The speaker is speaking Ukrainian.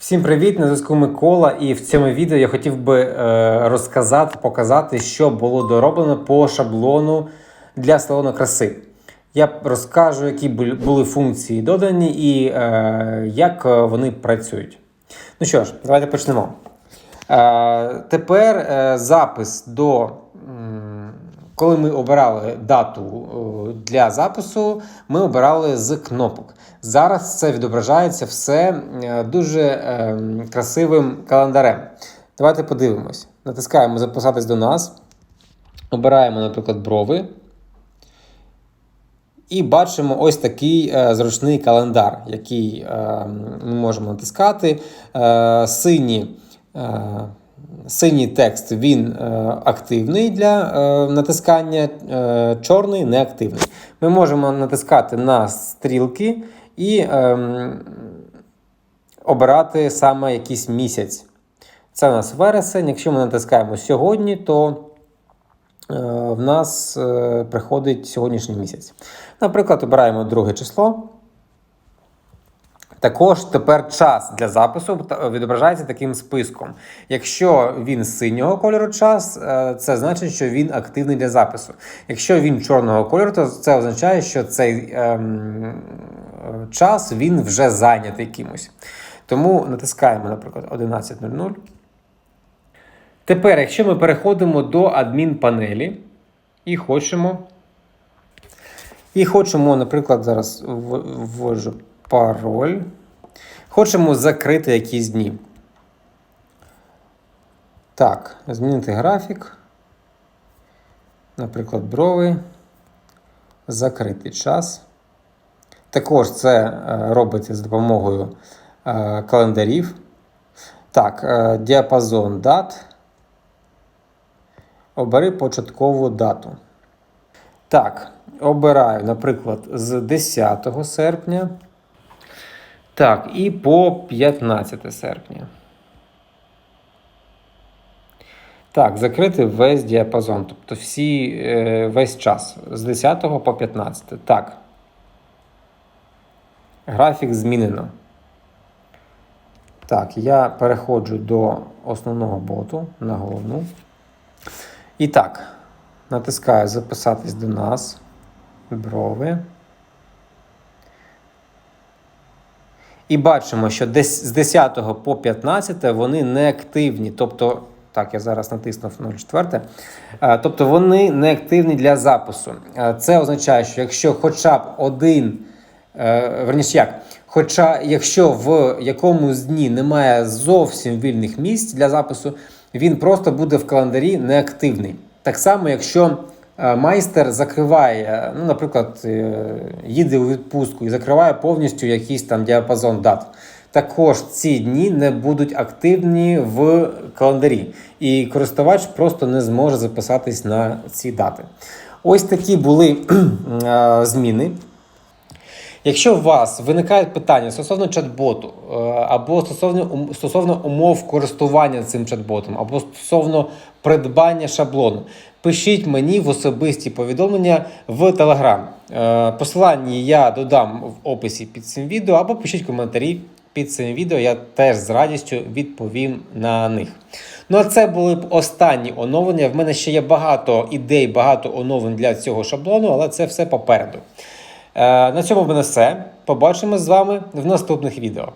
Всім привіт! На зв'язку Микола. І в цьому відео я хотів би е, розказати, показати, що було дороблено по шаблону для салону краси. Я розкажу, які були функції додані і е, як е, вони працюють. Ну що ж, давайте почнемо. Е, тепер е, запис до. Коли ми обирали дату е, для запису, ми обирали з кнопок. Зараз це відображається все е, дуже е, красивим календарем. Давайте подивимось. Натискаємо Записатись до нас. Обираємо, наприклад, брови. І бачимо ось такий е, зручний календар, який е, ми можемо натискати. Е, сині, е, синій текст він е, активний для е, натискання, е, чорний неактивний. Ми можемо натискати на стрілки і е, обирати саме якийсь місяць. Це у нас вересень. Якщо ми натискаємо сьогодні, то в нас приходить сьогоднішній місяць. Наприклад, обираємо друге число. Також тепер час для запису відображається таким списком. Якщо він синього кольору час, е, це значить, що він активний для запису. Якщо він чорного кольору, то це означає, що цей ем, е, час він вже зайнятий кимось. Тому натискаємо, наприклад, 11.00. Тепер, якщо ми переходимо до адмінпанелі і хочемо. І хочемо, наприклад, зараз вводжу пароль. Хочемо закрити якісь дні. Так, змінити графік. Наприклад, брови. Закрити час. Також це е, робиться з допомогою е, календарів. Так, е, діапазон дат. Обери початкову дату. Так, обираю, наприклад, з 10 серпня. Так, і по 15 серпня. Так, закрити весь діапазон, тобто всі, е, весь час з 10 по 15. Так. Графік змінено. Так, я переходжу до основного боту на головну. І так, натискаю записатись до нас. Брови. І бачимо, що десь з 10 по 15 вони не активні. Тобто, так, я зараз натиснув 04. Е, Тобто вони не активні для запису. Е, Це означає, що якщо хоча б один, е, верніше як, хоча якщо в якомусь дні немає зовсім вільних місць для запису, він просто буде в календарі неактивний. Так само, якщо майстер закриває, ну, наприклад, е, їде у відпустку і закриває повністю якийсь там діапазон дат. Також ці дні не будуть активні в календарі, і користувач просто не зможе записатись на ці дати. Ось такі були е, зміни. Якщо у вас виникають питання стосовно чат-боту, е, або стосовно, стосовно умов користування цим чат-ботом, або стосовно придбання шаблону, пишіть мені в особисті повідомлення в. Е, Посилання я додам в описі під цим відео, або пишіть коментарі під цим відео. Я теж з радістю відповім на них. Ну а це були б останні оновлення. В мене ще є багато ідей, багато оновлень для цього шаблону, але це все попереду. Е, На цьому в мене все. Побачимось з вами в наступних відео.